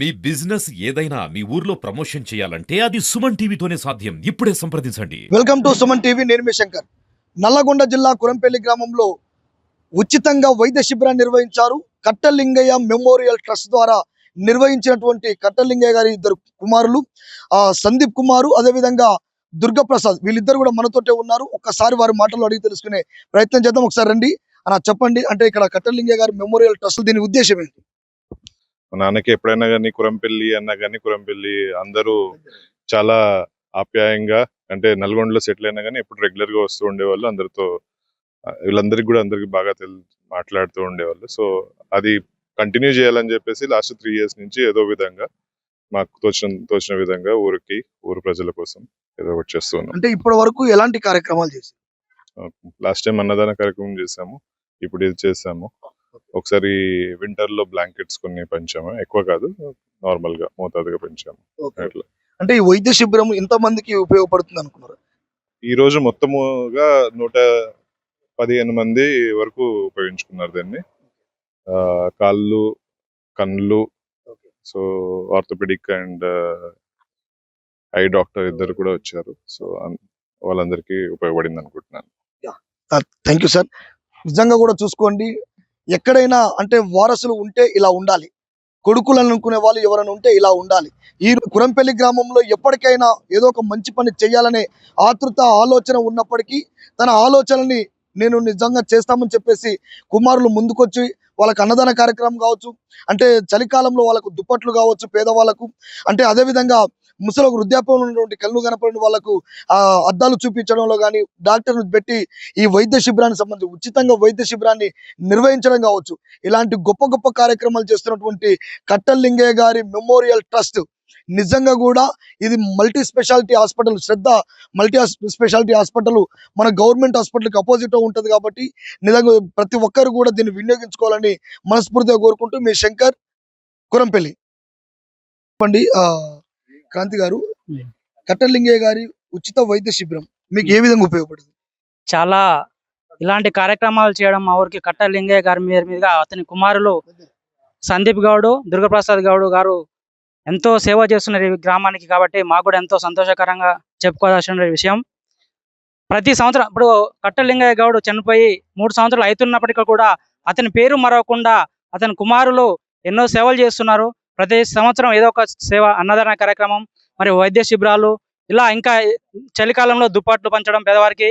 మీ business ఏదైనా మీ ఊర్లో promotion చేయాలంటే అది సుమన్ టీవీతోనే సాధ్యం. ఇప్పుడే సంప్రదించండి. వెల్కమ్ టు సుమన్ టీవీ నేను మీ శంకర్. నల్లగొండ జిల్లా కురంపల్లి గ్రామంలో ఉచితంగా వైద్య శిబిరాన్ని నిర్వహించారు. కట్టలింగయ్య మెమోరియల్ ట్రస్ట్ ద్వారా నిర్వహించినటువంటి కట్టలింగయ్య గారి ఇద్దరు కుమారులు ఆ సందీప్ కుమారు అదేవిధంగా దుర్గప్రసాద్. వీళ్ళిద్దరు కూడా మనతోటే ఉన్నారు. ఒక్కసారి వారి మాటలు అడిగి తెలుసుకునే ప్రయత్నం చేద్దాం. ఒకసారి రండి. అలా చెప్పండి. అంటే ఇక్కడ కట్టలింగయ్య గారి మెమోరియల్ ట్రస్ట్ దీని ఉద్దేశం ఏంటి? మా నాన్నకి ఎప్పుడైనా కానీ కురంపల్లి అన్నా కానీ కురంపల్లి అందరూ చాలా ఆప్యాయంగా అంటే నల్గొండలో సెటిల్ అయినా కానీ ఎప్పుడు రెగ్యులర్గా వస్తూ ఉండేవాళ్ళు. అందరితో వీళ్ళందరికీ కూడా అందరికి బాగా తెల్ మాట్లాడుతూ ఉండేవాళ్ళు. సో అది కంటిన్యూ చేయాలని చెప్పేసి లాస్ట్ త్రీ ఇయర్స్ నుంచి ఏదో విధంగా మాకు తోచిన తోచిన విధంగా ఊరికి ఊరు ప్రజల కోసం ఏదో ఒకటి చేస్తూ ఉన్నాం. అంటే ఇప్పటి వరకు ఎలాంటి కార్యక్రమాలు చేశారు? లాస్ట్ టైం అన్నదాన కార్యక్రమం చేసాము ఇప్పుడు ఇది చేసాము ఒకసారి వింటర్లో బ్లాంకెట్స్ కొన్ని పెంచాము. ఎక్కువ కాదు నార్మల్గా మోతాదుగా పెంచాము. అట్లా. అంటే ఈ వైద్య శిబిరం ఇంత మందికి ఉపయోగపడుతుంది అనుకున్నారు? ఈ రోజు మొత్తముగా నూట పదిహేను మంది వరకు ఉపయోగించుకున్నారు దీన్ని. కాళ్ళు కళ్ళు so orthopaedic and eye doctor ఇద్దరు కూడా వచ్చారు. సో వాళ్ళందరికీ ఉపయోగపడింది అనుకుంటున్నాను థ్యాంక్ యూ సార్. నిజంగా కూడా చూసుకోండి. ఎక్కడైనా అంటే వారసులు ఉంటే ఇలా ఉండాలి. కొడుకులు అనుకునే వాళ్ళు ఎవరైనా ఉంటే ఇలా ఉండాలి. ఈ కురంపల్లి గ్రామంలో ఎప్పటికైనా ఏదో ఒక మంచి పని చేయాలనే ఆతృత ఆలోచన ఉన్నప్పటికీ తన ఆలోచనని నేను నిజంగా చేస్తామని చెప్పేసి కుమారులు ముందుకొచ్చి వాళ్ళకి అన్నదాన కార్యక్రమం కావచ్చు అంటే చలికాలంలో వాళ్ళకు దుప్పట్లు కావచ్చు పేదవాళ్ళకు అంటే అదే ముసలి ఒక వృద్ధాప్యంలో ఉన్నటువంటి కళ్ళు కనపడిన వాళ్ళకు ఆ అద్దాలు చూపించడంలో కానీ డాక్టర్ను పెట్టి ఈ వైద్య శిబిరానికి సంబంధించి ఉచితంగా వైద్య శిబిరాన్ని నిర్వహించడం కావచ్చు. ఇలాంటి గొప్ప గొప్ప కార్యక్రమాలు చేస్తున్నటువంటి కట్టలింగయ్య గారి మెమోరియల్ ట్రస్ట్. నిజంగా కూడా ఇది multi speciality hospital Shraddha multi speciality hospital మన గవర్నమెంట్ హాస్పిటల్కి అపోజిట్ ఉంటుంది కాబట్టి నిజంగా ప్రతి ఒక్కరు కూడా దీన్ని వినియోగించుకోవాలని మనస్ఫూర్తిగా కోరుకుంటూ మీ శంకర్ కురంపల్లి. చెప్పండి ఆ, క్రాంతి గారు కట్టలింగయ్య గారి ఉచిత వైద్య శిబిరం మీకు ఏ విధంగా ఉపయోగపడుతుంది? చాలా ఇలాంటి కార్యక్రమాలు చేయడం మా ఊరికి కట్ట లింగయ్య గారి మీద మీదుగా అతని కుమారులు సందీప్ గౌడ్ దుర్గప్రసాద్ గౌడ్ గారు ఎంతో సేవ చేస్తున్నారు ఈ గ్రామానికి కాబట్టి మాకు కూడా ఎంతో సంతోషకరంగా చెప్పుకోవాల్సిన విషయం. ప్రతి సంవత్సరం ఇప్పుడు కట్ట లింగయ్య గౌడ్ చనిపోయి మూడు సంవత్సరాలు అవుతున్నప్పటికీ కూడా అతని పేరు మరవకుండా అతని కుమారులు ఎన్నో సేవలు చేస్తున్నారు. ప్రతి సంవత్సరం ఏదో ఒక సేవ అన్నదాన కార్యక్రమం మరి వైద్య శిబిరాలు ఇలా ఇంకా చలికాలంలో దుప్పట్లు పంచడం పేదవారికి.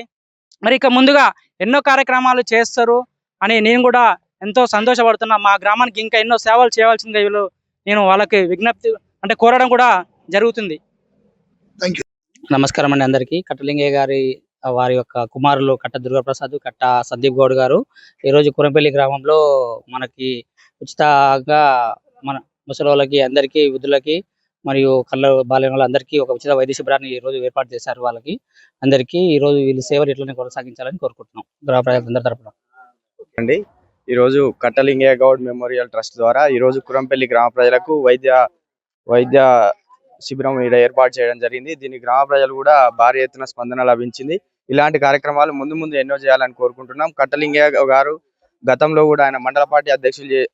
మరి ఇక ముందుగా ఎన్నో కార్యక్రమాలు చేస్తారు అని నేను కూడా ఎంతో సంతోషపడుతున్నా. మా గ్రామానికి ఇంకా ఎన్నో సేవలు చేయవలసిందిగా వీళ్ళు నేను వాళ్ళకి విజ్ఞప్తి అంటే కోరడం కూడా జరుగుతుంది. Thank నమస్కారం అండి అందరికీ. కట్టలింగయ్య గారి వారి యొక్క కుమారులు కట్ట దుర్గాప్రసాద్ కట్ట సందీప్ గౌడ్ గారు. ఈ రోజు కురంపల్లి గ్రామంలో మనకి ఉచితంగా మన ముసలి వాళ్ళకి అందరికీ వృద్ధులకి మరియు కళ్ళ బాల్యం వాళ్ళందరికీ ఒక ఉచిత వైద్య శిబిరాన్ని ఈ రోజు ఏర్పాటు చేశారు వాళ్ళకి. అందరికీ ఈ రోజు వీళ్ళు సేవలు ఇట్లనే కొనసాగించాలని కోరుకుంటున్నాం. గ్రామ ప్రజలందరి తరఫున అండి ఈరోజు కట్టలింగయ్య గౌడ్ మెమోరియల్ ట్రస్ట్ ద్వారా ఈరోజు కురంపల్లి గ్రామ ప్రజలకు వైద్య వైద్య శిబిరం ఇక్కడ ఏర్పాటు చేయడం జరిగింది. దీని గ్రామ ప్రజలు కూడా భారీ ఎత్తున స్పందన లభించింది. ఇలాంటి కార్యక్రమాలు ముందు ముందు ఎన్నో చేయాలని కోరుకుంటున్నాం. కట్టలింగయ్య గారు గతంలో కూడా ఆయన మండల పార్టీ అధ్యక్షులు చే-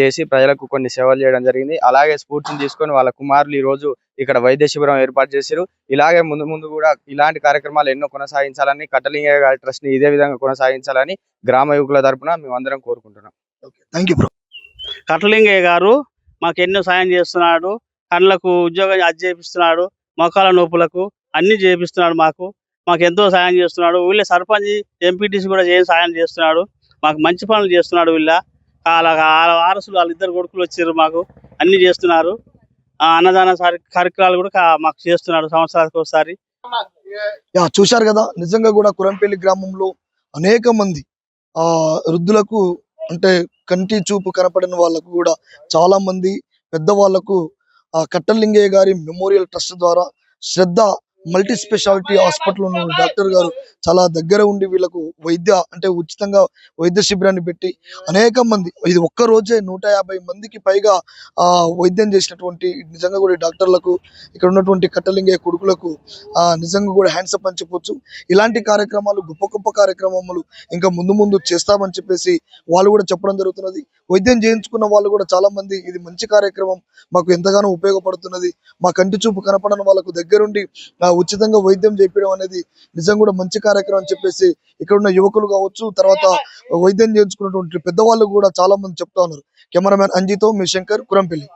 చేసి ప్రజలకు కొన్ని సేవలు చేయడం జరిగింది. అలాగే స్ఫూర్తిని తీసుకొని వాళ్ళ కుమారులు ఈ రోజు ఇక్కడ వైద్య శిబిరం ఏర్పాటు చేశారు ఇలాగే ముందు ముందు కూడా ఇలాంటి కార్యక్రమాలు ఎన్నో కొనసాగించాలని కట్టలింగయ్య గారి ట్రస్ట్ని ఇదే విధంగా కొనసాగించాలని గ్రామ యువకుల తరపున మేమందరం కోరుకుంటున్నాం. Thank you bro. కట్టలింగయ్య గారు మాకు ఎన్నో సాయం చేస్తున్నాడు. కళ్ళకు ఉద్యోగం అది చేపిస్తున్నాడు. మోకాల నొప్పులకు అన్ని చేపిస్తున్నాడు మాకు. మాకు ఎంతో సాయం చేస్తున్నాడు. వీళ్ళ సర్పంచ్ ఎంపీటీసీ కూడా చేయం సాయం చేస్తున్నాడు. మాకు మంచి పనులు చేస్తున్నాడు వీళ్ళ. వాళ్ళ వాళ్ళ వారసులు వాళ్ళిద్దరు కొడుకులు వచ్చారు మాకు. అన్ని చేస్తున్నారు. ఆ అన్నదాన కార్యక్రమాలు కూడా మాకు చేస్తున్నారు సంవత్సరానికి ఒకసారి. చూశారు కదా నిజంగా కూడా కురంపల్లి గ్రామంలో అనేక మంది ఆ వృద్ధులకు అంటే కంటి చూపు కనపడిన వాళ్ళకు కూడా చాలా మంది పెద్దవాళ్ళకు ఆ కట్టలింగయ్య గారి మెమోరియల్ ట్రస్ట్ ద్వారా శ్రద్ధ మల్టీ స్పెషాలిటీ హాస్పిటల్ ఉన్న డాక్టర్ గారు చాలా దగ్గర ఉండి వీళ్ళకు వైద్య అంటే ఉచితంగా వైద్య శిబిరాన్ని పెట్టి అనేక మంది ఇది ఒక్క రోజే నూట యాభై మందికి పైగా ఆ వైద్యం చేసినటువంటి నిజంగా కూడా డాక్టర్లకు ఇక్కడ ఉన్నటువంటి కట్టలింగే కొడుకులకు ఆ నిజంగా కూడా హ్యాండ్సప్ అని చెప్పొచ్చు. ఇలాంటి కార్యక్రమాలు గొప్ప గొప్ప కార్యక్రమాలు ఇంకా ముందు ముందు చేస్తామని చెప్పేసి వాళ్ళు కూడా చెప్పడం జరుగుతున్నది. వైద్యం చేయించుకున్న వాళ్ళు కూడా చాలా మంది ఇది మంచి కార్యక్రమం మాకు ఎంతగానో ఉపయోగపడుతున్నది. మా కంటి చూపు కనపడని వాళ్ళకు దగ్గరుండి ఉచితంగా వైద్యం చేపించడం అనేది నిజంగా కూడా మంచి కార్యక్రమం అని చెప్పేసి ఇక్కడ ఉన్న యువకులు కావచ్చు తర్వాత వైద్యం చేయించుకున్నటువంటి పెద్దవాళ్ళు కూడా చాలా మంది చెప్తా ఉన్నారు. కెమెరామెన్ అంజితో మీ శంకర్ కురంపల్లి.